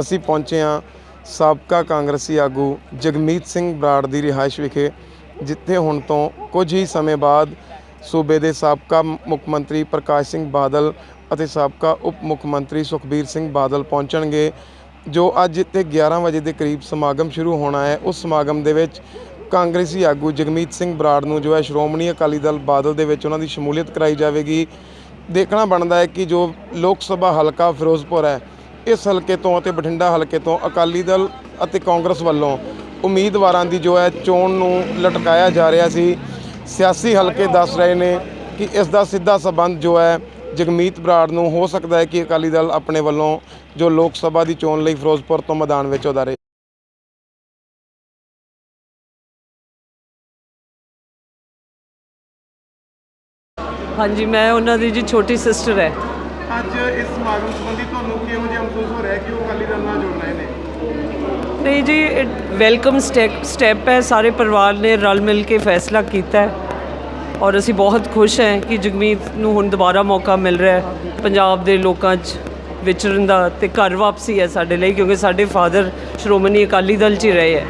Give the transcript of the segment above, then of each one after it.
ਅਸੀਂ ਪਹੁੰਚੇ ਹਾਂ ਸਾਬਕਾ ਕਾਂਗਰਸੀ ਆਗੂ ਜਗਮੀਤ ਸਿੰਘ ਬਰਾੜ ਦੀ ਰਿਹਾਇਸ਼ ਵਿਖੇ, ਜਿੱਥੇ ਹੁਣ ਤੋਂ ਕੁਝ ਹੀ ਸਮੇਂ ਬਾਅਦ ਸੂਬੇ ਦੇ ਸਾਬਕਾ ਮੁੱਖ ਮੰਤਰੀ ਪ੍ਰਕਾਸ਼ ਸਿੰਘ ਬਾਦਲ ਅਤੇ ਸਾਬਕਾ ਉਪ ਮੁੱਖ ਮੰਤਰੀ ਸੁਖਬੀਰ ਸਿੰਘ ਬਾਦਲ ਪਹੁੰਚਣਗੇ, ਜੋ ਅੱਜ ਇੱਥੇ 11 ਵਜੇ ਦੇ ਕਰੀਬ ਸਮਾਗਮ ਸ਼ੁਰੂ ਹੋਣਾ ਹੈ। ਉਸ ਸਮਾਗਮ ਦੇ ਵਿੱਚ ਕਾਂਗਰਸੀ ਆਗੂ ਜਗਮੀਤ ਸਿੰਘ ਬਰਾੜ ਨੂੰ ਜੋ ਹੈ ਸ਼੍ਰੋਮਣੀ ਅਕਾਲੀ ਦਲ ਬਾਦਲ ਦੇ ਵਿੱਚ ਉਹਨਾਂ ਦੀ ਸ਼ਮੂਲੀਅਤ ਕਰਾਈ ਜਾਵੇਗੀ। ਦੇਖਣਾ ਬਣਦਾ ਹੈ ਕਿ ਜੋ ਲੋਕ ਸਭਾ ਹਲਕਾ ਫਿਰੋਜ਼ਪੁਰ ਹੈ ਇਸ ਹਲਕੇ ਤੋਂ ਅਤੇ ਬਠਿੰਡਾ ਹਲਕੇ ਤੋਂ ਅਕਾਲੀ ਦਲ ਅਤੇ ਕਾਂਗਰਸ ਵੱਲੋਂ ਉਮੀਦਵਾਰਾਂ ਦੀ ਜੋ ਹੈ ਚੋਣ ਨੂੰ ਲਟਕਾਇਆ ਜਾ ਰਿਹਾ ਸੀ। ਸਿਆਸੀ ਹਲਕੇ ਦੱਸ ਰਹੇ ਨੇ ਕਿ ਇਸ ਦਾ ਸਿੱਧਾ ਸਬੰਧ ਜੋ ਹੈ ਜਗਮੀਤ ਬਰਾੜ ਨੂੰ ਹੋ ਸਕਦਾ ਹੈ ਕਿ ਅਕਾਲੀ ਦਲ ਆਪਣੇ ਵੱਲੋਂ ਜੋ ਲੋਕ ਸਭਾ ਦੀ ਚੋਣ ਲਈ ਫਿਰੋਜ਼ਪੁਰ ਤੋਂ ਮੈਦਾਨ ਵਿੱਚ ਉਤਾਰੇ। ਹਾਂਜੀ ਮੈਂ ਉਹਨਾਂ ਦੀ ਜੀ ਛੋਟੀ ਸਿਸਟਰ ਹੈ। ਅੱਜ ਇਸ ਸਮਾਗਮ ਸੰਬੰਧੀ ਤੁਹਾਨੂੰ ਕਿਹੋ ਮਹਿਸੂਸ ਹੋ ਰਿਹਾ ਕਿ ਉਹ ਅਕਾਲੀ ਦਲ ਨਾਲ ਜੁੜ ਰਹੇ ਨੇ? ਨਹੀਂ ਜੀ ਵੈਲਕਮ ਸਟੈਪ ਸਟੈਪ ਹੈ। ਸਾਰੇ ਪਰਿਵਾਰ ਨੇ ਰਲ ਮਿਲ ਕੇ ਫੈਸਲਾ ਕੀਤਾ ਹੈ। ਔਰ ਅਸੀਂ ਬਹੁਤ ਖੁਸ਼ ਹਾਂ ਕਿ ਜਗਮੀਤ ਨੂੰ ਹੁਣ ਦੁਬਾਰਾ ਮੌਕਾ ਮਿਲ ਰਿਹਾ ਹੈ। ਪੰਜਾਬ ਦੇ ਲੋਕਾਂ 'ਚ ਵਿਚਰਨ ਦਾ ਤੇ ਘਰ ਵਾਪਸੀ ਹੈ ਸਾਡੇ ਲਈ, ਕਿਉਂਕਿ ਸਾਡੇ ਫਾਦਰ ਸ਼੍ਰੋਮਣੀ ਅਕਾਲੀ ਦਲ 'ਚ ਹੀ ਰਹੇ ਹੈ।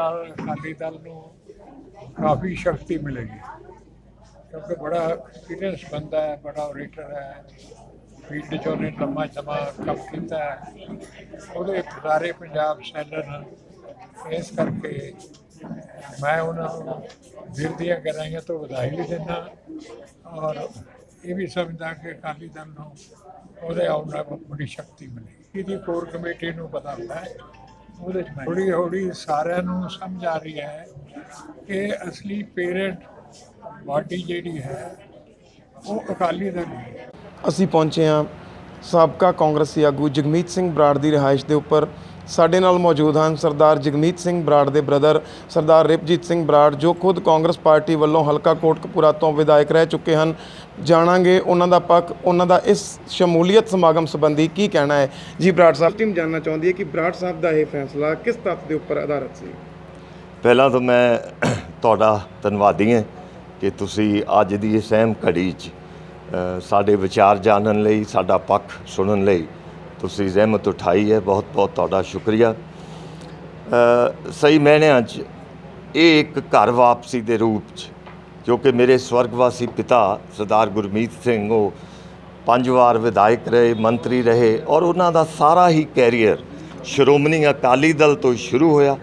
ਨਾਲ ਅਕਾਲੀ ਦਲ ਨੂੰ ਕਾਫੀ ਸ਼ਕਤੀ ਮਿਲੇਗੀ। ਕਿਉਂਕਿ ਬੜਾ ਐਕਸਪੀਰੀਅੰਸ ਬੰਦਾ ਹੈ, ਬੜਾ ਓਰੇਟਰ ਹੈ। ਫੀਲਡ 'ਚ ਉਹਨੇ ਲੰਮਾ ਸਮਾਂ ਕੰਮ ਕੀਤਾ ਹੈ। ਉਹਦੇ ਸਾਰੇ ਪੰਜਾਬ ਸੈਲਰ ਇਸ ਕਰਕੇ ਮੈਂ ਉਹਨਾਂ ਨੂੰ ਦਿਲ ਦੀਆਂ ਗਹਿਰਾਈਆਂ ਤੋਂ ਵਧਾਈ ਵੀ ਦਿੰਦਾ ਔਰ ਇਹ ਵੀ ਸਮਝਦਾ ਕਿ ਅਕਾਲੀ ਦਲ ਨੂੰ ਉਹਦੇ ਆਉਣ ਨਾਲ ਬੜੀ ਸ਼ਕਤੀ ਮਿਲੇਗੀ। ਇਹਦੀ ਕੋਰ ਕਮੇਟੀ ਨੂੰ ਪਤਾ ਹੁੰਦਾ ਹੈ ਉਹਦੇ ਚ ਥੋੜੀ ਹੌਲੀ ਸਾਰਿਆਂ ਨੂੰ ਸਮਝ ਆ ਰਹੀ ਹੈ ਕਿ ਅਸਲੀ ਪੇਰੈਂਟ ਬਾਡੀ ਜਿਹੜੀ ਹੈ ਉਹ ਅਕਾਲੀ ਦਲ ਹੈ। ਅਸੀਂ ਪਹੁੰਚੇ ਹਾਂ ਸਾਬਕਾ ਕਾਂਗਰਸੀ ਆਗੂ ਜਗਮੀਤ ਸਿੰਘ ਬਰਾੜ ਦੀ ਰਿਹਾਇਸ਼ ਦੇ ਉੱਪਰ ਸਾਡੇ ਨਾਲ ਮੌਜੂਦ ਹਨ ਸਰਦਾਰ ਜਗਮੀਤ ਸਿੰਘ ਬਰਾੜ ਦੇ ਬ੍ਰਦਰ ਸਰਦਾਰ ਰਿਪਜੀਤ ਸਿੰਘ ਬਰਾੜ ਜੋ ਖੁਦ ਕਾਂਗਰਸ ਪਾਰਟੀ ਵੱਲੋਂ ਹਲਕਾ ਕੋਟਕਪੂਰਾ ਤੋਂ ਵਿਧਾਇਕ ਰਹਿ ਚੁੱਕੇ ਹਨ। ਜਾਣਾਂਗੇ ਉਹਨਾਂ ਦਾ ਪੱਖ ਉਹਨਾਂ ਦਾ ਇਸ ਸ਼ਮੂਲੀਅਤ ਸਮਾਗਮ ਸੰਬੰਧੀ ਕੀ ਕਹਿਣਾ ਹੈ। ਜੀ ਬਰਾੜ ਸਾਹਿਬ ਟੀਮ ਜਾਨਣਾ ਚਾਹੁੰਦੀ ਹੈ ਕਿ ਬਰਾੜ ਸਾਹਿਬ ਦਾ ਇਹ ਫੈਸਲਾ ਕਿਸ ਤੱਥ ਦੇ ਉੱਪਰ ਆਧਾਰਿਤ ਸੀ? ਪਹਿਲਾਂ ਤਾਂ ਮੈਂ ਤੁਹਾਡਾ ਧੰਨਵਾਦੀ ਹਾਂ ਕਿ ਤੁਸੀਂ ਅੱਜ ਦੀ ਇਸ ਅਹਿਮ ਘੜੀ 'ਚ ਸਾਡੇ ਵਿਚਾਰ ਜਾਣਨ ਲਈ ਸਾਡਾ ਪੱਖ ਸੁਣਨ ਲਈ ਤੁਸੀਂ ਜ਼ਹਿਮਤ ਉਠਾਈ ਹੈ, ਬਹੁਤ ਬਹੁਤ ਤੁਹਾਡਾ ਸ਼ੁਕਰੀਆ। ਸਹੀ ਮਹਿਣਿਆਂ 'ਚ ਇਹ ਇੱਕ ਘਰ ਵਾਪਸੀ ਦੇ ਰੂਪ 'ਚ, ਜੋ ਕਿ ਮੇਰੇ ਸਵਰਗਵਾਸੀ ਪਿਤਾ ਸਰਦਾਰ ਗੁਰਮੀਤ ਸਿੰਘ, ਉਹ ਪੰਜ ਵਾਰ ਵਿਧਾਇਕ ਰਹੇ, ਮੰਤਰੀ ਰਹੇ ਔਰ ਉਹਨਾਂ ਦਾ ਸਾਰਾ ਹੀ ਕੈਰੀਅਰ ਸ਼੍ਰੋਮਣੀ ਅਕਾਲੀ ਦਲ ਤੋਂ ਸ਼ੁਰੂ ਹੋਇਆ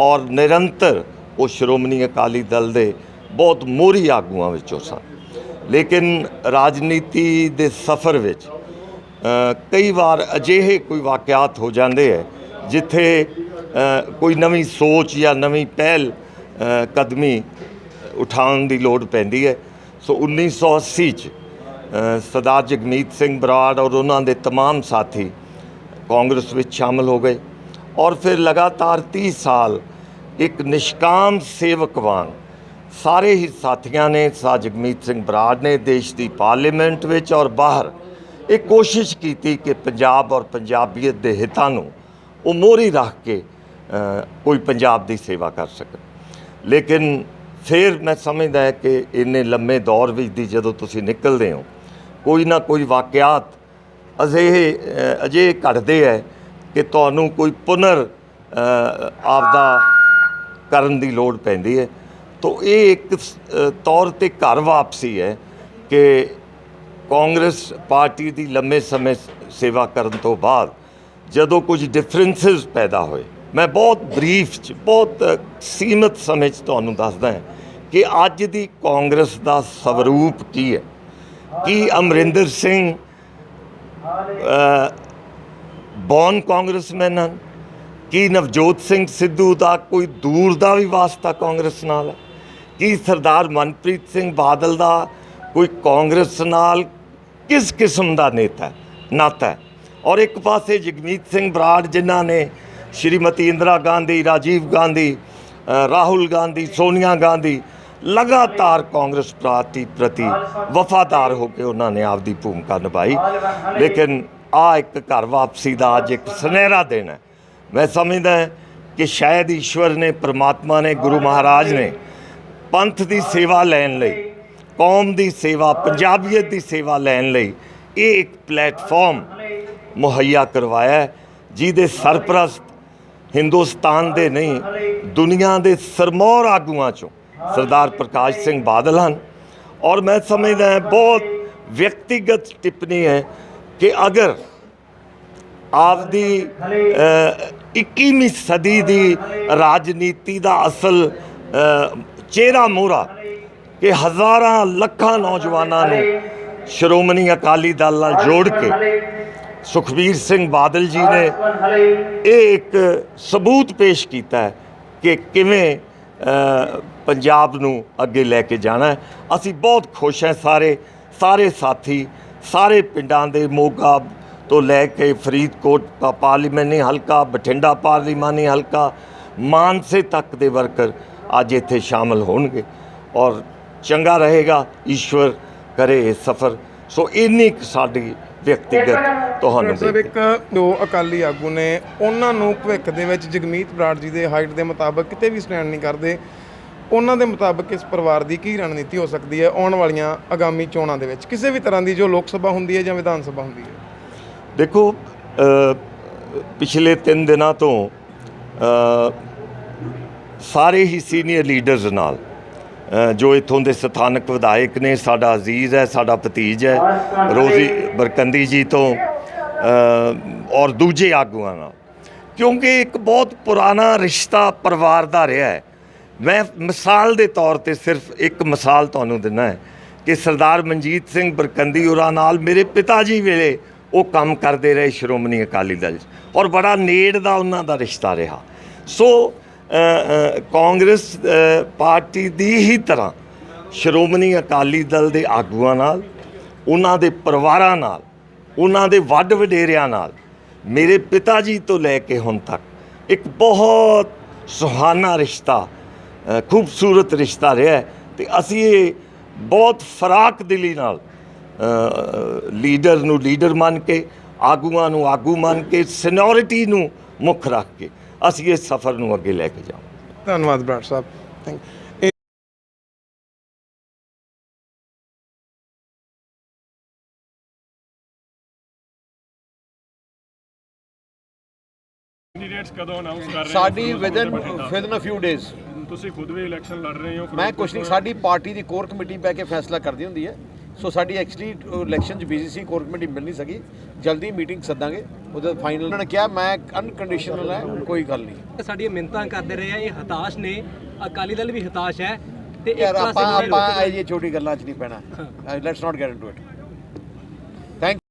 ਔਰ ਨਿਰੰਤਰ ਉਹ ਸ਼੍ਰੋਮਣੀ ਅਕਾਲੀ ਦਲ ਦੇ ਬਹੁਤ ਮੋਹਰੀ ਆਗੂਆਂ ਵਿੱਚੋਂ ਸਨ। ਲੇਕਿਨ ਰਾਜਨੀਤੀ ਦੇ ਸਫ਼ਰ ਵਿੱਚ ਕਈ ਵਾਰ ਅਜਿਹੇ ਕੋਈ ਵਾਕਿਆਤ ਹੋ ਜਾਂਦੇ ਹੈ ਜਿੱਥੇ ਅ, ਕੋਈ ਨਵੀਂ ਸੋਚ ਜਾਂ ਨਵੀਂ ਪਹਿਲ ਅ, ਕਦਮੀ ਉਠਾਉਣ ਦੀ ਲੋੜ ਪੈਂਦੀ ਹੈ ਸੋ 1980 ਚ ਅ, ਸਰਦਾਰ ਜਗਮੀਤ ਸਿੰਘ ਬਰਾੜ ਔਰ ਉਹਨਾਂ ਦੇ तमाम ਸਾਥੀ ਕਾਂਗਰਸ ਵਿੱਚ ਸ਼ਾਮਲ ਹੋ ਗਏ ਔਰ ਫਿਰ ਲਗਾਤਾਰ 30 ਸਾਲ ਇੱਕ ਨਿਸ਼ਕਾਮ ਸੇਵਕ ਵਾਂਗ ਸਾਰੇ ਹੀ ਸਾਥੀਆਂ ਨੇ ਸਾ ਜਗਮੀਤ ਸਿੰਘ ਬਰਾੜ ਨੇ ਦੇਸ਼ ਦੀ ਪਾਰਲੀਮੈਂਟ ਵਿੱਚ ਔਰ ਬਾਹਰ ਇਹ ਕੋਸ਼ਿਸ਼ ਕੀਤੀ ਕਿ ਪੰਜਾਬ ਔਰ ਪੰਜਾਬੀਅਤ ਦੇ ਹਿੱਤਾਂ ਨੂੰ ਉਹ ਮੋਹਰੀ ਰੱਖ ਕੇ ਕੋਈ ਪੰਜਾਬ ਦੀ ਸੇਵਾ ਕਰ ਸਕਣ। ਲੇਕਿਨ ਫਿਰ ਮੈਂ ਸਮਝਦਾ ਹੈ ਕਿ ਇੰਨੇ ਲੰਮੇ ਦੌਰ ਵਿੱਚ ਦੀ ਜਦੋਂ ਤੁਸੀਂ ਨਿਕਲਦੇ ਹੋ ਕੋਈ ਨਾ ਕੋਈ ਵਾਕਿਆਤ ਅਜਿਹੇ ਅ, ਅਜੇ ਘਟਦੇ ਹੈ ਕਿ ਤੁਹਾਨੂੰ ਕੋਈ ਪੁਨਰ ਆਪਦਾ ਕਰਨ ਦੀ ਲੋੜ ਪੈਂਦੀ ਹੈ। ਤੋ ਇਹ ਇੱਕ ਤੌਰ ਤੇ ਘਰ ਵਾਪਸੀ ਹੈ ਕਿ ਕਾਂਗਰਸ ਪਾਰਟੀ ਦੀ ਲੰਮੇ ਸਮੇਂ ਸੇਵਾ ਕਰਨ ਤੋਂ ਬਾਅਦ ਜਦੋਂ ਕੁਝ ਡਿਫਰੈਂਸਸ ਪੈਦਾ ਹੋਏ ਮੈਂ ਬਹੁਤ ਬਰੀਫ ਚ ਬਹੁਤ ਅ, ਸੀਮਤ ਸਮੇਂ ਚ ਤੁਹਾਨੂੰ ਦੱਸਦਾ ਹਾਂ ਕਿ ਅੱਜ ਦੀ ਕਾਂਗਰਸ ਦਾ ਸਵਰੂਪ ਕੀ ਹੈ। ਕੀ ਅਮਰਿੰਦਰ ਸਿੰਘ ਬੌਨ ਕਾਂਗਰਸਮੈਨ ਹਨ? ਕੀ ਨਵਜੋਤ ਸਿੰਘ ਸਿੱਧੂ ਦਾ ਕੋਈ ਦੂਰ ਦਾ ਵੀ ਵਾਸਤਾ ਕਾਂਗਰਸ ਨਾਲ ਹੈ? ਕੀ ਸਰਦਾਰ ਮਨਪ੍ਰੀਤ ਸਿੰਘ ਬਾਦਲ ਦਾ ਕੋਈ ਕਾਂਗਰਸ ਨਾਲ ਕਿਸ ਕਿਸਮ ਦਾ ਨੇਤਾ ਹੈ, ਨਾਤਾ ਹੈ। ਔਰ ਇੱਕ ਪਾਸੇ ਜਗਮੀਤ ਸਿੰਘ ਬਰਾੜ ਜਿਨ੍ਹਾਂ ਨੇ ਸ਼੍ਰੀਮਤੀ ਇੰਦਰਾ ਗਾਂਧੀ ਰਾਜੀਵ ਗਾਂਧੀ ਰਾਹੁਲ ਗਾਂਧੀ ਸੋਨੀਆ ਗਾਂਧੀ ਲਗਾਤਾਰ ਕਾਂਗਰਸ ਪਾਰਟੀ ਪ੍ਰਤੀ ਵਫਾਦਾਰ ਹੋ ਕੇ ਉਹਨਾਂ ਨੇ ਆਪਦੀ ਭੂਮਿਕਾ ਨਿਭਾਈ। ਲੇਕਿਨ ਆ ਇੱਕ ਘਰ ਵਾਪਸੀ ਦਾ ਅੱਜ ਇੱਕ ਸੁਨਹਿਰਾ ਦਿਨ ਹੈ। ਮੈਂ ਸਮਝਦਾ ਕਿ ਸ਼ਾਇਦ ਈਸ਼ਵਰ ਨੇ ਪ੍ਰਮਾਤਮਾ ਨੇ ਗੁਰੂ ਮਹਾਰਾਜ ਨੇ ਪੰਥ ਦੀ ਸੇਵਾ ਲੈਣ ਲਈ ਕੌਮ ਦੀ ਸੇਵਾ ਪੰਜਾਬੀਅਤ ਦੀ ਸੇਵਾ ਲੈਣ ਲਈ ਇਹ ਇੱਕ ਪਲੇਟਫਾਰਮ ਮੁਹੱਈਆ ਕਰਵਾਇਆ ਜਿਹਦੇ ਸਰਪ੍ਰਸਤ ਹਿੰਦੁਸਤਾਨ ਦੇ ਨਹੀਂ ਦੁਨੀਆ ਦੇ ਸਰਮੌਰ ਆਗੂਆਂ ਚੋਂ ਸਰਦਾਰ ਪ੍ਰਕਾਸ਼ ਸਿੰਘ ਬਾਦਲ ਹਨ। ਔਰ ਮੈਂ ਸਮਝਦਾ ਬਹੁਤ ਵਿਅਕਤੀਗਤ ਟਿੱਪਣੀ ਹੈ ਕਿ ਅਗਰ ਆਪਦੀ ਅ, 21ਵੀਂ ਸਦੀ ਦੀ ਰਾਜਨੀਤੀ ਦਾ ਅਸਲ ਚਿਹਰਾ ਮੋਹਰਾ ਕਿ ਹਜ਼ਾਰਾਂ, ਲੱਖਾਂ ਨੌਜਵਾਨਾਂ ਨੂੰ ਸ਼੍ਰੋਮਣੀ ਅਕਾਲੀ ਦਲ ਨਾਲ ਜੋੜ ਕੇ ਸੁਖਬੀਰ ਸਿੰਘ ਬਾਦਲ ਜੀ ਨੇ ਇਹ ਇੱਕ ਸਬੂਤ ਪੇਸ਼ ਕੀਤਾ ਹੈ ਕਿ ਕਿਵੇਂ ਪੰਜਾਬ ਨੂੰ ਅੱਗੇ ਲੈ ਕੇ ਜਾਣਾ ਹੈ। ਅਸੀਂ ਬਹੁਤ ਖੁਸ਼ ਹਾਂ ਸਾਰੇ ਸਾਰੇ ਸਾਥੀ, ਸਾਰੇ ਪਿੰਡਾਂ ਦੇ ਮੋਗਾ ਤੋਂ ਲੈ ਕੇ ਫਰੀਦਕੋਟ ਪਾਰਲੀਮਾਨੀ ਹਲਕਾ, ਬਠਿੰਡਾ ਪਾਰਲੀਮਾਨੀ ਹਲਕਾ, ਮਾਨਸੇ ਤੱਕ ਦੇ ਵਰਕਰ ਅੱਜ ਇੱਥੇ ਸ਼ਾਮਲ ਹੋਣਗੇ। ਔਰ ਚੰਗਾ ਰਹੇਗਾ ਈਸ਼ਵਰ ਕਰੇ ਇਹ ਸਫਰ। ਸੋ ਇੰਨੀ ਕੁ ਸਾਡੀ ਵਿਅਕਤੀਗਤ ਤੁਹਾਨੂੰ ਸਾਹਿਬ ਇੱਕ ਦੋ ਅਕਾਲੀ ਆਗੂ ਨੇ ਉਹਨਾਂ ਨੂੰ ਭਵਿੱਖ ਦੇ ਵਿੱਚ ਜਗਮੀਤ ਬਰਾੜ ਜੀ ਦੇ ਹਾਈਟ ਦੇ ਮੁਤਾਬਕ ਕਿਤੇ ਵੀ ਸਟੈਂਡ ਨਹੀਂ ਕਰਦੇ। ਉਹਨਾਂ ਦੇ ਮੁਤਾਬਕ ਇਸ ਪਰਿਵਾਰ ਦੀ ਕੀ ਰਣਨੀਤੀ ਹੋ ਸਕਦੀ ਹੈ ਆਉਣ ਵਾਲੀਆਂ ਆਗਾਮੀ ਚੋਣਾਂ ਦੇ ਵਿੱਚ? ਕਿਸੇ ਵੀ ਤਰ੍ਹਾਂ ਦੀ ਜੋ ਲੋਕ ਸਭਾ ਹੁੰਦੀ ਹੈ ਜਾਂ ਵਿਧਾਨ ਸਭਾ ਹੁੰਦੀ ਹੈ? ਦੇਖੋ ਪਿਛਲੇ 3 ਦਿਨਾਂ ਤੋਂ ਸਾਰੇ ਹੀ ਸੀਨੀਅਰ ਲੀਡਰਸ ਨਾਲ ਜੋ ਇਥੋਂ ਦੇ ਸਥਾਨਕ ਵਿਧਾਇਕ ਨੇ, ਸਾਡਾ ਅਜ਼ੀਜ਼ ਹੈ, ਸਾਡਾ ਭਤੀਜ ਹੈ, ਰੋਜ਼ੀ ਬਰਕੰਦੀ ਜੀ ਤੋਂ ਔਰ ਦੂਜੇ ਆਗੂਆਂ ਨਾਲ। ਕਿਉਂਕਿ ਇੱਕ ਬਹੁਤ ਪੁਰਾਣਾ ਰਿਸ਼ਤਾ ਪਰਿਵਾਰ ਦਾ ਰਿਹਾ ਹੈ। ਮੈਂ ਮਿਸਾਲ ਦੇ ਤੌਰ ਤੇ ਸਿਰਫ ਇੱਕ ਮਿਸਾਲ ਤੁਹਾਨੂੰ ਦਿੰਨਾ ਹੈ ਕਿ ਸਰਦਾਰ ਮਨਜੀਤ ਸਿੰਘ ਬਰਕੰਦੀ ਹੋਰਾਂ ਨਾਲ ਮੇਰੇ ਪਿਤਾ ਜੀ ਵੇਲੇ ਉਹ ਕੰਮ ਕਰਦੇ ਰਹੇ ਸ਼੍ਰੋਮਣੀ ਅਕਾਲੀ ਦਲ 'ਚ। ਔਰ ਬੜਾ ਨੇੜ ਦਾ ਉਹਨਾਂ ਦਾ ਰਿਸ਼ਤਾ ਰਿਹਾ। ਸੋ ਕਾਂਗਰਸ ਪਾਰਟੀ ਦੀ ਹੀ ਤਰ੍ਹਾਂ ਸ਼੍ਰੋਮਣੀ ਅਕਾਲੀ ਦਲ ਦੇ ਆਗੂਆਂ ਨਾਲ, ਉਹਨਾਂ ਦੇ ਪਰਿਵਾਰਾਂ ਨਾਲ, ਉਹਨਾਂ ਦੇ ਵੱਡ ਵਡੇਰਿਆਂ ਨਾਲ, ਮੇਰੇ ਪਿਤਾ ਜੀ ਤੋਂ ਲੈ ਕੇ ਹੁਣ ਤੱਕ ਇੱਕ ਬਹੁਤ ਸੁਹਾਨਾ ਰਿਸ਼ਤਾ ਖੂਬਸੂਰਤ ਰਿਸ਼ਤਾ ਰਿਹਾ ਹੈ ਤੇ ਅਸੀਂ ਇਹ ਬਹੁਤ ਫਰਾਕ ਦਿਲੀ ਨਾਲ ਲੀਡਰ ਨੂੰ ਲੀਡਰ ਮੰਨ ਕੇ, ਆਗੂਆਂ ਨੂੰ ਆਗੂ ਮੰਨ ਕੇ ਸੀਨੀਅਰਿਟੀ ਨੂੰ ਮੁੱਖ ਰੱਖ ਕੇ ਅਸੀਂ ਇਸ ਸਫ਼ਰ ਨੂੰ ਅੱਗੇ ਲੈ ਕੇ ਜਾਵਾਂਗੇ। ਧੰਨਵਾਦ ਬਰਾੜ ਸਾਹਿਬ। ਥੈਂਕ ਕੈਂਡੀਡੇਟਸ ਕਦੋਂ ਅਨਾਉਂਸ ਕਰ ਰਹੇ ਸਾਡੀ? Within within a few days ਤੁਸੀਂ ਖੁਦ ਵੀ ਇਲੈਕਸ਼ਨ ਲੜ ਰਹੇ ਹੋ ਮੈਂ ਕੁਛ ਨਹੀਂ ਸਾਡੀ ਪਾਰਟੀ ਦੀ ਕੋਰ ਕਮੇਟੀ ਬੈ ਕੇ ਫੈਸਲਾ ਕਰਦੀ ਹੁੰਦੀ ਹੈ। ਸੋ ਸਾਡੀ ਐਕਚੁਅਲੀ ਇਲੈਕਸ਼ਨ ਚ ਬੀਜੀਸੀ ਕੋਰ ਕਮੇਟੀ ਮਿਲ ਨਹੀਂ ਸਕੀ। ਜਲਦੀ ਮੀਟਿੰਗ ਸੱਦਾਂਗੇ। ਉਹਦੇ ਫਾਈਨਲ ਉਹਨਾਂ ਨੇ ਕਿਹਾ ਮੈਂ ਅਨਕੰਡੀਸ਼ਨਲ ਹੈ ਕੋਈ ਗੱਲ ਨਹੀਂ। ਸਾਡੀਆਂ ਮਿਹਨਤਾਂ ਕਰਦੇ ਰਹੇ ਆ ਇਹ ਹਤਾਸ਼ ਨੇ। ਅਕਾਲੀ ਦਲ ਵੀ ਹਤਾਸ਼ ਹੈ ਤੇ ਇੱਕ ਪਾਸੇ ਆਪਾਂ ਆਪਾਂ ਇਹ ਛੋਟੀ ਗੱਲਾਂ ਚ ਨਹੀਂ ਪੈਣਾ। Let's not get into it thank